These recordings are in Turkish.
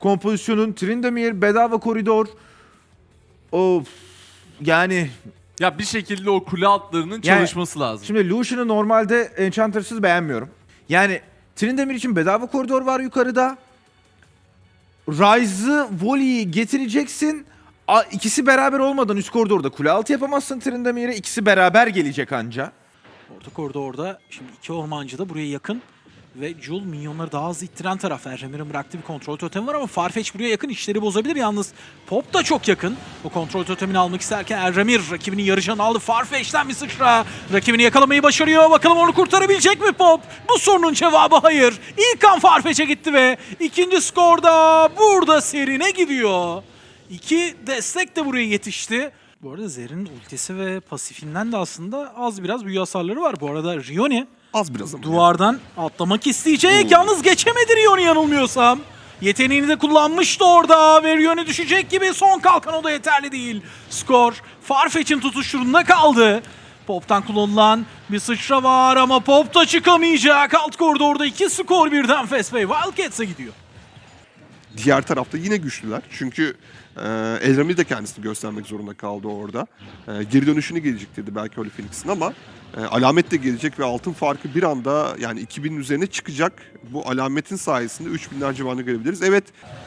kompozisyonun. Tryndamere bedava koridor. Of. Yani Ya bir şekilde o kule altlarının Yani- çalışması lazım. Şimdi Lucian'ı normalde Enchanter'sız beğenmiyorum. Yani Tryndamere için bedava koridor var yukarıda. Ryze'ı, Volley'i getireceksin. A- İkisi beraber olmadan üst koridorda kule altı yapamazsın Tryndamere'e. İkisi beraber gelecek anca. Orta koridorda şimdi iki ormancı da buraya yakın. Ve Jul minyonları daha hızlı ittiren taraf. Erremir'in bıraktığı bir kontrol totemi var ama Farfetch buraya yakın işleri bozabilir. Yalnız Pop da çok yakın. O kontrol totemini almak isterken Erremir rakibinin yarıcanı aldı. Farfetch'ten bir sıçra. Rakibini yakalamayı başarıyor. Bakalım onu kurtarabilecek mi Pop? Bu sorunun cevabı hayır. İlk an Farfetch'e gitti ve ikinci skorda burada serine gidiyor. İki destek de buraya yetişti. Bu arada Zer'in ultisi ve pasifinden de aslında az biraz büyü hasarları var. Bu arada Rione Az biraz ama. duvardan atlamak isteyecek. Yalnız geçemedi Rione yanılmıyorsam. Yeteneğini de kullanmıştı orada ve Rione düşecek gibi son kalkan o da yeterli değil. Skor Farfetch'in tutuşturunda kaldı. Pop'tan kullanılan bir sıçra var ama Pop da çıkamayacak. Alt koridorda iki skor birden Fespay Wildcats'e gidiyor. Diğer tarafta yine güçlüler. Çünkü e, Elramil de kendisini göstermek zorunda kaldı orada. E, geri dönüşünü gelecek dedi belki Holy Phoenix'in ama e, alamet de gelecek ve altın farkı bir anda yani 2000'in üzerine çıkacak. Bu alametin sayesinde 3000'ler civarında görebiliriz. Evet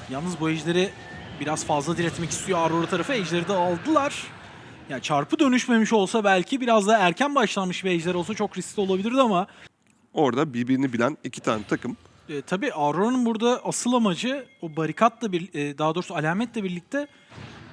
Yalnız bu ejderi biraz fazla diretmek istiyor Aurora tarafı. Ejderi de aldılar. Yani çarpı dönüşmemiş olsa belki biraz daha erken başlanmış bir ejder olsa çok riskli olabilirdi ama orada birbirini bilen iki tane takım. E, tabii Aurora'nın burada asıl amacı o barikatla bir e, daha doğrusu alametle birlikte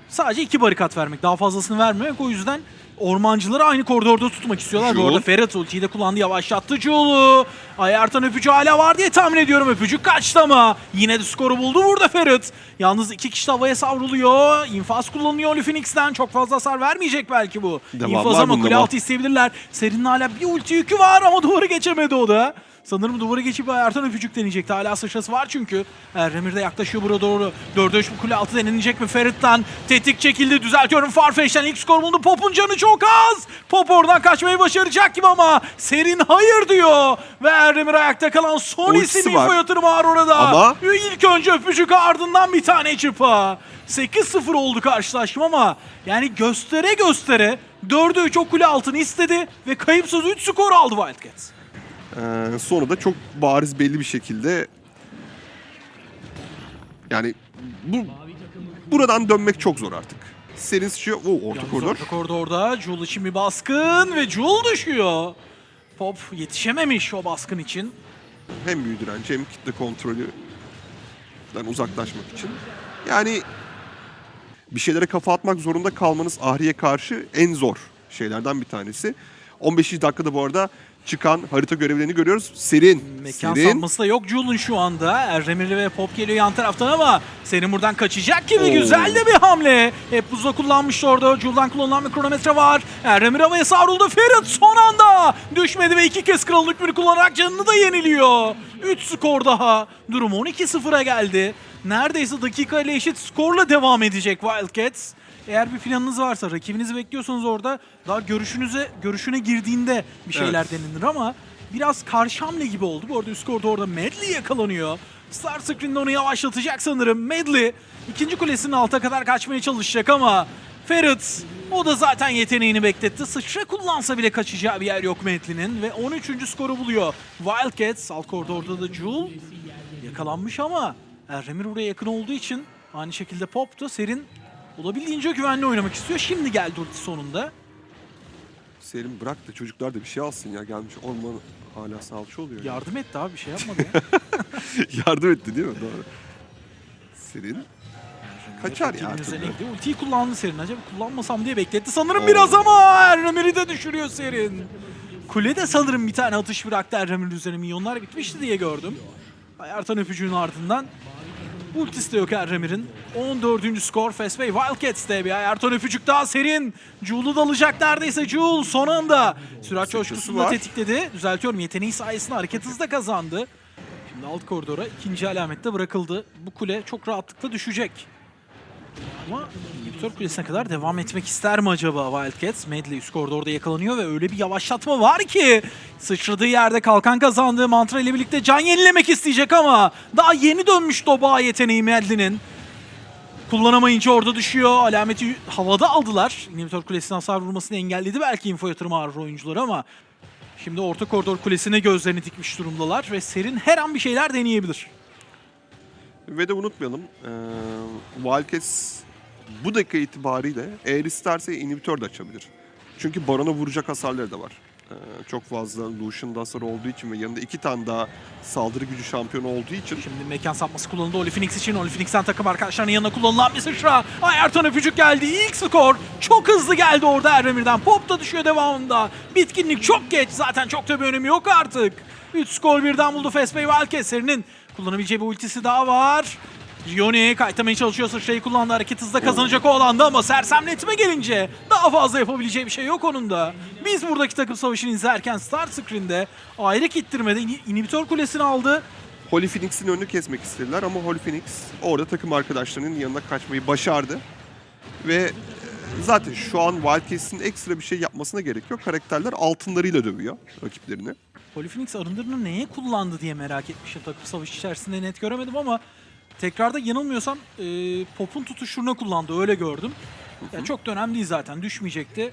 sadece iki barikat vermek. Daha fazlasını vermemek. O yüzden ormancıları aynı koridorda tutmak istiyorlar. Bu Jul. arada Ferret ultiyi de kullandı. Yavaşlattı Jul'u. Ayartan öpücü hala var diye tahmin ediyorum. Öpücük kaçtı ama yine de skoru buldu burada Ferret. Yalnız iki kişi havaya savruluyor. İnfaz kullanıyor Oli Phoenix'ten. Çok fazla hasar vermeyecek belki bu. Devam İnfaz ama kule altı isteyebilirler. Serinin hala bir ulti yükü var ama duvarı geçemedi o da. Sanırım duvarı geçip Ayartan öpücük deneyecekti. Hala sıçrası var çünkü. Remir de yaklaşıyor buraya doğru. Dörde üç bu kule altı denenecek mi Ferit'ten? Tetik çekildi. Düzeltiyorum Farfetch'ten ilk skor buldu. Pop'un canı çok az. Pop oradan kaçmayı başaracak gibi ama Serin hayır diyor. Ve Remir ayakta kalan son Ultisi isim info yatırımı var orada. Ama- İlk önce öpücük ardından bir tane çıpa. 8-0 oldu karşılaşma ama yani göstere göstere 4'e 3 o kule altını istedi ve kayıpsız 3 skor aldı Wildcats. Ee, sonra da çok bariz belli bir şekilde yani bu buradan dönmek çok zor artık. Serin sıçıyor. Oo, orta Yalnız koridor. Orta koridorda Jul için bir baskın ve Jul düşüyor. Pop yetişememiş o baskın için. Hem büyü direnci hem kitle kontrolüden uzaklaşmak için. Yani bir şeylere kafa atmak zorunda kalmanız Ahri'ye karşı en zor şeylerden bir tanesi. 15. dakikada bu arada çıkan harita görevlerini görüyoruz. Serin. Mekan Serin. sanması da yok Jul'un şu anda. Erdemirli ve Pop geliyor yan taraftan ama senin buradan kaçacak gibi Oo. güzel de bir hamle. Hep buzda kullanmıştı orada. Jul'dan kullanılan bir kronometre var. Erdemir havaya savruldu. Ferit son anda düşmedi ve iki kez krallık bir kullanarak canını da yeniliyor. 3 skor daha. Durum 12-0'a geldi. Neredeyse dakika ile eşit skorla devam edecek Wildcats. Eğer bir planınız varsa, rakibinizi bekliyorsanız orada daha görüşünüze görüşüne girdiğinde bir şeyler Evet. denilir ama biraz karşı hamle gibi oldu. Bu arada üst koridorda orada Medley yakalanıyor. Star Screen'de onu yavaşlatacak sanırım. Medley ikinci kulesinin alta kadar kaçmaya çalışacak ama Ferit o da zaten yeteneğini bekletti. Sıçra kullansa bile kaçacağı bir yer yok Medley'nin ve 13. skoru buluyor. Wildcats alt koridorda da Jul yakalanmış ama Erremir oraya yakın olduğu için aynı şekilde Pop da Serin olabildiğince güvenli oynamak istiyor. Şimdi geldi ulti sonunda. Serin bırak da çocuklar da bir şey alsın ya. Gelmiş orman hala salça oluyor. ya. Yardım etti abi bir şey yapmadı ya. Yardım etti değil mi? Doğru. Serin. Kaçar ya üzerine gidiyor. Ultiyi kullandı Serin. Acaba kullanmasam diye bekletti. Sanırım Oo. biraz ama Erremir'i de düşürüyor Serin. Kule de sanırım bir tane atış bıraktı Erremir'in üzerine. Milyonlar bitmişti diye gördüm. Ayartan öpücüğün ardından. Ultisi de yok Erremir'in. 14. skor Fast Wildcats'te bir Ayartan öpücük daha Serin. Jul'u da alacak neredeyse Jul son anda. Sürat coşkusunu da tetikledi. Düzeltiyorum yeteneği sayesinde hareket hızı da kazandı. Şimdi alt koridora ikinci alamette bırakıldı. Bu kule çok rahatlıkla düşecek. Ama inhibitör kulesine kadar devam etmek ister mi acaba Wildcats? Medley üst koridorda yakalanıyor ve öyle bir yavaşlatma var ki sıçradığı yerde kalkan kazandığı mantra ile birlikte can yenilemek isteyecek ama daha yeni dönmüş Doba yeteneği Medley'nin. Kullanamayınca orada düşüyor. Alameti havada aldılar. İnhibitör kulesine hasar vurmasını engelledi belki info yatırım ağrı oyuncuları ama şimdi orta koridor kulesine gözlerini dikmiş durumdalar ve Serin her an bir şeyler deneyebilir. Ve de unutmayalım eee Wildcats bu dakika itibariyle eğer isterse inhibitör de açabilir. Çünkü Baron'a vuracak hasarları da var. Eee, çok fazla Lucian'da hasar olduğu için ve yanında iki tane daha saldırı gücü şampiyonu olduğu için Şimdi mekan sapması kullanıldı Oli Phoenix için. Oli Phoenix'ten takım arkadaşlarının yanına kullanılan bir sıçra. Ayerton öpücük geldi. İlk skor. Çok hızlı geldi orada Erdemir'den. Pop da düşüyor devamında. Bitkinlik çok geç. Zaten çok da bir önemi yok artık. 3 skor birden buldu Fesbey Wildcats'lerinin. Kullanabileceği bir ultisi daha var. Rione kaytamaya çalışıyor sıçrayı kullandı. Hareket hızla kazanacak o alanda ama sersemletme gelince daha fazla yapabileceği bir şey yok onun da. Biz buradaki takım savaşını izlerken Start Screen'de ayrı kittirmede ini- inhibitör kulesini aldı. Holy Phoenix'in önünü kesmek istediler ama Holy Phoenix orada takım arkadaşlarının yanına kaçmayı başardı. Ve e, zaten şu an Wildcats'in ekstra bir şey yapmasına gerek yok. Karakterler altınlarıyla dövüyor rakiplerini. Polyphenix arındırını neye kullandı diye merak etmişim. Takım savaş içerisinde net göremedim ama tekrarda yanılmıyorsam e, Pop'un tutuşuruna kullandı. Öyle gördüm. Yani çok da önemli değil zaten. Düşmeyecekti.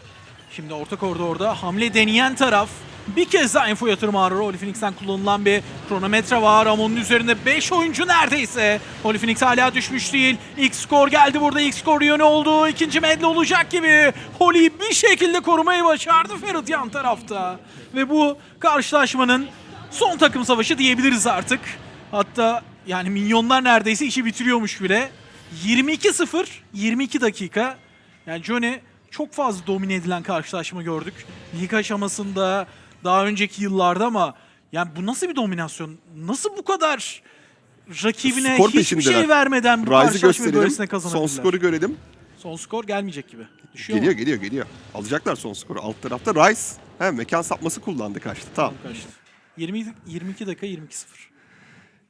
Şimdi orta koridorda hamle deneyen taraf bir kez daha info yatırım ağrı. Holy Phoenix'ten kullanılan bir kronometre var. Ramon'un üzerinde 5 oyuncu neredeyse. Holy Phoenix hala düşmüş değil. İlk skor geldi burada. İlk skor yönü oldu. İkinci medli olacak gibi. Holy bir şekilde korumayı başardı Ferit yan tarafta. Ve bu karşılaşmanın son takım savaşı diyebiliriz artık. Hatta yani milyonlar neredeyse işi bitiriyormuş bile. 22-0, 22 dakika. Yani Johnny çok fazla domine edilen karşılaşma gördük. Lig aşamasında, daha önceki yıllarda ama yani bu nasıl bir dominasyon? Nasıl bu kadar rakibine Skor hiçbir peşindeler. şey vermeden bu Rise'ı böylesine gösterelim. kazanabilirler? Son skoru görelim. Son skor gelmeyecek gibi. Düşüyor Geliyor mu? geliyor geliyor. Alacaklar son skoru. Alt tarafta Rice. He, mekan sapması kullandı kaçtı. Tamam. Kaçtı. 20, 22 dakika 22-0.